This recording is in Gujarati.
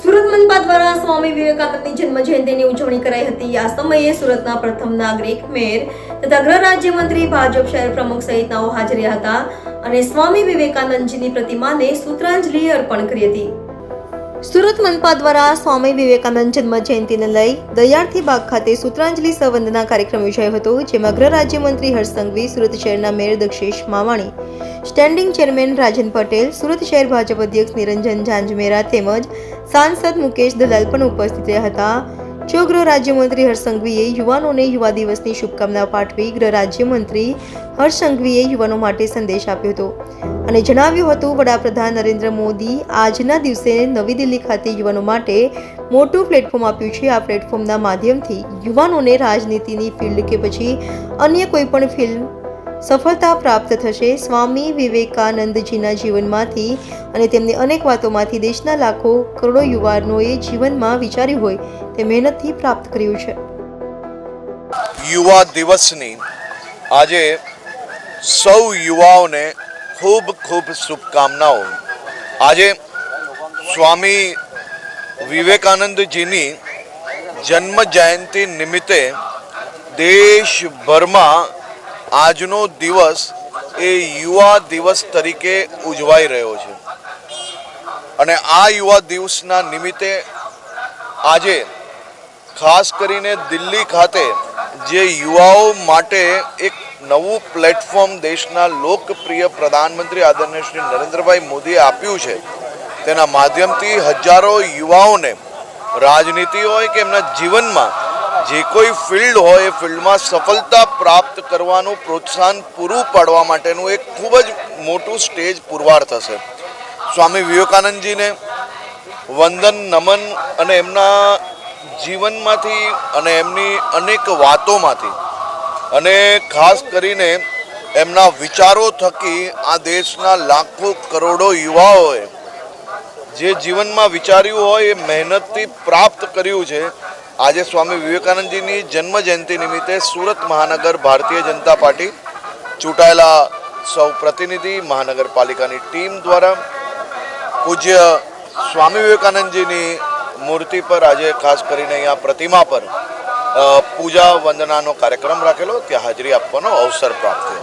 સુરત મનપા દ્વારા સ્વામી વિવેકાનંદની જન્મ જયંતિની ઉજવણી કરાઈ હતી. આ સમયે સુરતના પ્રથમ નાગરિક, મેયર તથા ગૃહ રાજ્યમંત્રી, ભાજપ શહેર પ્રમુખ સહિતનાઓ હાજર હતા અને સ્વામી વિવેકાનંદજીની પ્રતિમાને સૂત્રાંજલિ અર્પણ કરી હતી. સુરત મનપા દ્વારા સ્વામી વિવેકાનંદ જન્મ જયંતિને લઈ દયાળથી બાગ ખાતે સૂત્રાંજલિ સંવંદના કાર્યક્રમ યોજાયો હતો, જેમાં ગૃહ રાજ્યમંત્રી હર્ષ સંઘવી, સુરત શહેરના mayor Dakshesh Mavani, standing chairman Rajan Patel, Surat શહેર ભાજપ અધ્યક્ષ નિરંજન ઝાંઝમેરા તેમજ સાંસદ મુકેશ દલાલ પણ ઉપસ્થિત રહ્યા હતા. જો ગૃહ રાજ્યમંત્રી હરસંઘવીએ યુવાનોને યુવા દિવસની શુભકામના પાઠવી ગૃહ રાજ્યમંત્રી હરસંઘવીએ યુવાનો માટે સંદેશ આપ્યો હતો અને જણાવ્યું હતું, વડાપ્રધાન નરેન્દ્ર મોદી આજના દિવસે નવી દિલ્હી ખાતે યુવાનો માટે મોટું પ્લેટફોર્મ આપ્યું છે. આ પ્લેટફોર્મના માધ્યમથી યુવાનોને રાજનીતિની ફિલ્ડ કે પછી અન્ય કોઈ પણ ફિલ્ડ સફળતા પ્રાપ્ત થશે સ્વામી વિવેકાનંદજીના જીવનમાંથી અને તેમની અનેક વાતોમાંથી દેશના લાખો કરોડો યુવાનોએ જીવનમાં વિચાર્યું હોય તે મહેનતથી પ્રાપ્ત કર્યું છે. યુવા દિવસની આજે સૌ યુવાઓને ખૂબ ખૂબ શુભકામનાઓ. આજે સ્વામી વિવેકાનંદજીની જન્મ જયંતિ નિમિત્તે દેશભરમાં આજનો દિવસ એ યુવા દિવસ તરીકે ઉજવાઈ રહ્યો છે. અને આ યુવા દિવસના નિમિત્તે આજે ખાસ કરીને દિલ્હી ખાતે જે યુવાઓ માટે એક નવું પ્લેટફોર્મ દેશના લોકપ્રિય પ્રધાનમંત્રી આદરણીય શ્રી નરેન્દ્રભાઈ મોદીએ આપ્યું છે. તેના માધ્યમથી હજારો યુવાઓને રાજનીતિ હોય કે એમના જીવનમાં જે કોઈ ફિલ્ડ હોય એ ફિલ્ડમાં સફળતા પ્રાપ્ત કરવાનું પ્રોત્સાહન પૂરું પાડવા માટેનું એક ખૂબ જ મોટું સ્ટેજ પુરવાર થશે. સ્વામી વિવેકાનંદજીને વંદન, નમન અને એમના જીવનમાંથી અને એમની અનેક વાતોમાંથી અને ખાસ કરીને એમના વિચારો થકી આ દેશના લાખો કરોડો યુવાઓએ જે જીવનમાં વિચાર્યું હોય એ મહેનતથી પ્રાપ્ત કર્યું છે આજે સ્વામી વિવેકાનંદજીની જન્મ જયંતિ નિમિત્તે સુરત મહાનગર ભારતીય જનતા પાર્ટી ચૂંટાયેલા સૌ પ્રતિનિધિ મહાનગરપાલિકાની ટીમ દ્વારા પૂજ્ય સ્વામી વિવેકાનંદજીની મૂર્તિ પર આજે ખાસ કરીને અહીંયા પ્રતિમા પર પૂજા વંદનાનો કાર્યક્રમ રાખેલો, ત્યાં હાજરી આપવાનો અવસર પ્રાપ્ત થયો.